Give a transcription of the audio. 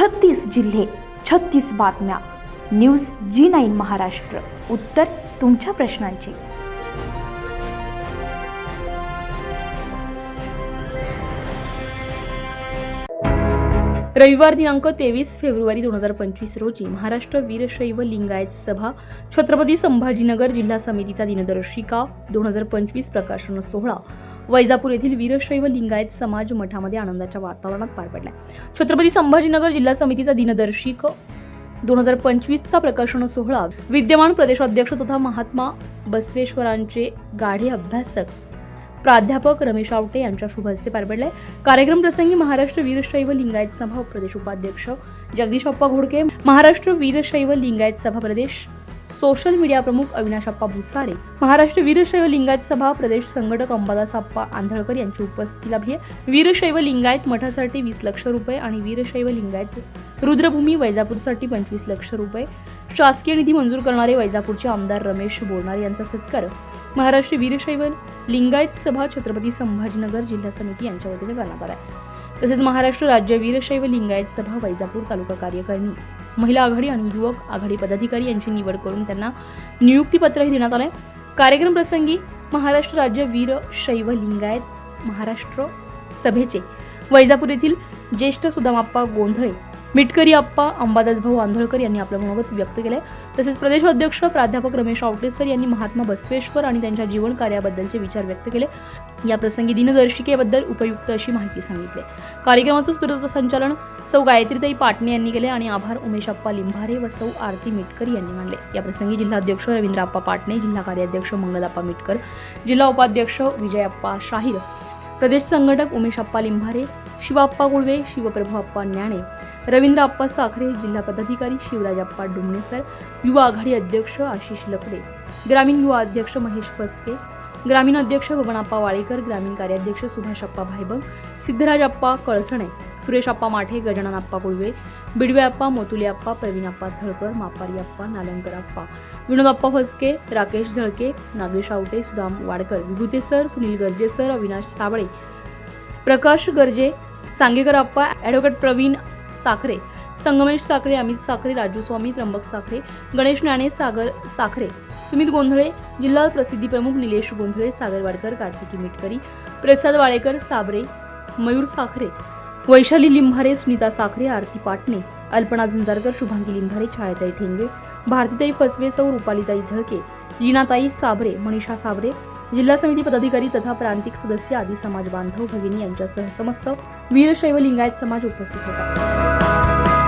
छत्तीस जिल्हे छत्तीस बातम्या. News G nine Maharashtra. उत्तर तुमच्या प्रश्नांची. रविवार दिनांक तेवीस फेब्रुवारी दोन हजार पंचवीस रोजी महाराष्ट्र वीरशैव लिंगायत सभा छत्रपती संभाजीनगर जिल्हा समितीचा दिनदर्शिका दोन हजार पंचवीस प्रकाशन सोहळा. वैजापूर येथील वीरशैव लिंगायत समाज मठामध्ये आनंदाच्या वातावरणात पार पडलाय. छत्रपती संभाजीनगर जिल्हा समितीचा दिनदर्शिक दोन हजार पंचवीसचा प्रकाशन सोहळा विद्यमान प्रदेशाध्यक्ष तथा महात्मा बसवेश्वरांचे गाढे अभ्यासक प्राध्यापक रमेश आवटे यांच्या शुभ हस्ते पार पडले कार्यक्रम प्रसंगी महाराष्ट्र वीरशैव लिंगायत सभा प्रदेश उपाध्यक्ष जगदीश अप्पा घोडके महाराष्ट्र वीरशैव लिंगायत सभा प्रदेश सोशल मीडिया प्रमुख अविनाश अप्पा भुसारे महाराष्ट्र वीरशैव लिंगायत सभा प्रदेश संघटक अंबादास अप्पा आंधळकर यांची उपस्थिती लाभली आहे. वीरशैव लिंगायत मठासाठी वीस लक्ष रुपये आणि वीरशैव लिंगायत रुद्रभूमी वैजापूरसाठी पंचवीस लक्ष रुपये. शासकीय निधी मंजूर करणारे वैजापूरचे आमदार रमेश बोरणार यांचा सत्कार. महाराष्ट्र वीरशैव लिंगायत सभा छत्रपती संभाजीनगर जिल्हा समिती यांच्या वतीने करण्यात आला आहे. तसेच महाराष्ट्र राज्य वीरशैव लिंगायत सभा वैजापूर तालुका कार्यकारिणी. महिला आघाडी आणि युवक आघाडी पदाधिकारी यांची निवड करून त्यांना नियुक्तीपत्रही देण्यात आलंय. कार्यक्रम प्रसंगी महाराष्ट्र राज्य वीर शैव लिंगायत महाराष्ट्र सभेचे वैजापूर येथील ज्येष्ठ सुदामाप्पा गोंधळे मिटकरी अप्पा अंबादास भाऊ आंधळकर यांनी आपलं मनोगत व्यक्त केलंय. तसेच प्रदेश अध्यक्ष प्राध्यापक रमेश आवटेसर यांनी महात्मा बसवेश्वर आणि त्यांच्या जीवन कार्याबद्दलचे विचार व्यक्त केले. या प्रसंगी दिनदर्शिकेबद्दल उपयुक्त अशी माहिती सांगितली. कार्यक्रमाचं सूत्रसंचालन सौ गायत्रीताई पाटणे यांनी केले आणि आभार उमेश अप्पा लिंभारे व सौ आरती मिटकर यांनी मानले. या प्रसंगी जिल्हाध्यक्ष रवींद्रप्पा पाटणे जिल्हा कार्याध्यक्ष मंगलाप्पा मिटकर जिल्हा उपाध्यक्ष विजयाप्पा शाहीर प्रदेश संघटक उमेश अप्पा लिंभारे शिवाप्पा गुळवे शिवप्रभूप्पा ज्ञाणे रवींद्र अप्पा साखरे जिल्हा पदाधिकारी शिवराजप्पा डुमणेसर युवा आघाडी अध्यक्ष आशिष लकडे ग्रामीण युवा अध्यक्ष महेश फसके ग्रामीण अध्यक्ष बबनाप्पा वाळेकर ग्रामीण कार्याध्यक्ष Subhashappa Bhaibang Siddharajappa Kalsane Sureshappa Mathe Gajananappa Gulve Bidveappa Motuleappa Pravinappa Thalkar Mapariappa Vinod Appa Phaske Rakesh Zalke Nagesh Awate Sudam Wadkar Vibhute sir Sunil Garje sir Avinash Sable Prakash Garje Sangekar Appa advocate Pravin Sakhare Sangmesh Sakhare Amit Sakhare Raju Swami Trimbak Sakhare Ganesh Dnyane Sagar Sakhare Sumit Gondhale जिल्हा प्रसिद्धी प्रमुख निलेश गोंधळे सागर वाडकर कार्तिकी मिटकरी प्रसाद वाळेकर साबरे मयूर साखरे वैशाली लिंभारे सुनीता साखरे आरती पाटणे अल्पना झुंजारकर शुभांगी लिंभारे छायाताई ठेंगे भारतीताई फसवे सौ रुपालीताई झळके लीनाताई साबरे मनीषा साबरे जिल्हा समिती पदाधिकारी तथा प्रांतिक सदस्य आदी समाज बांधव भगिनी यांच्यासह समस्त वीरशैव लिंगायत समाज उपस्थित होता.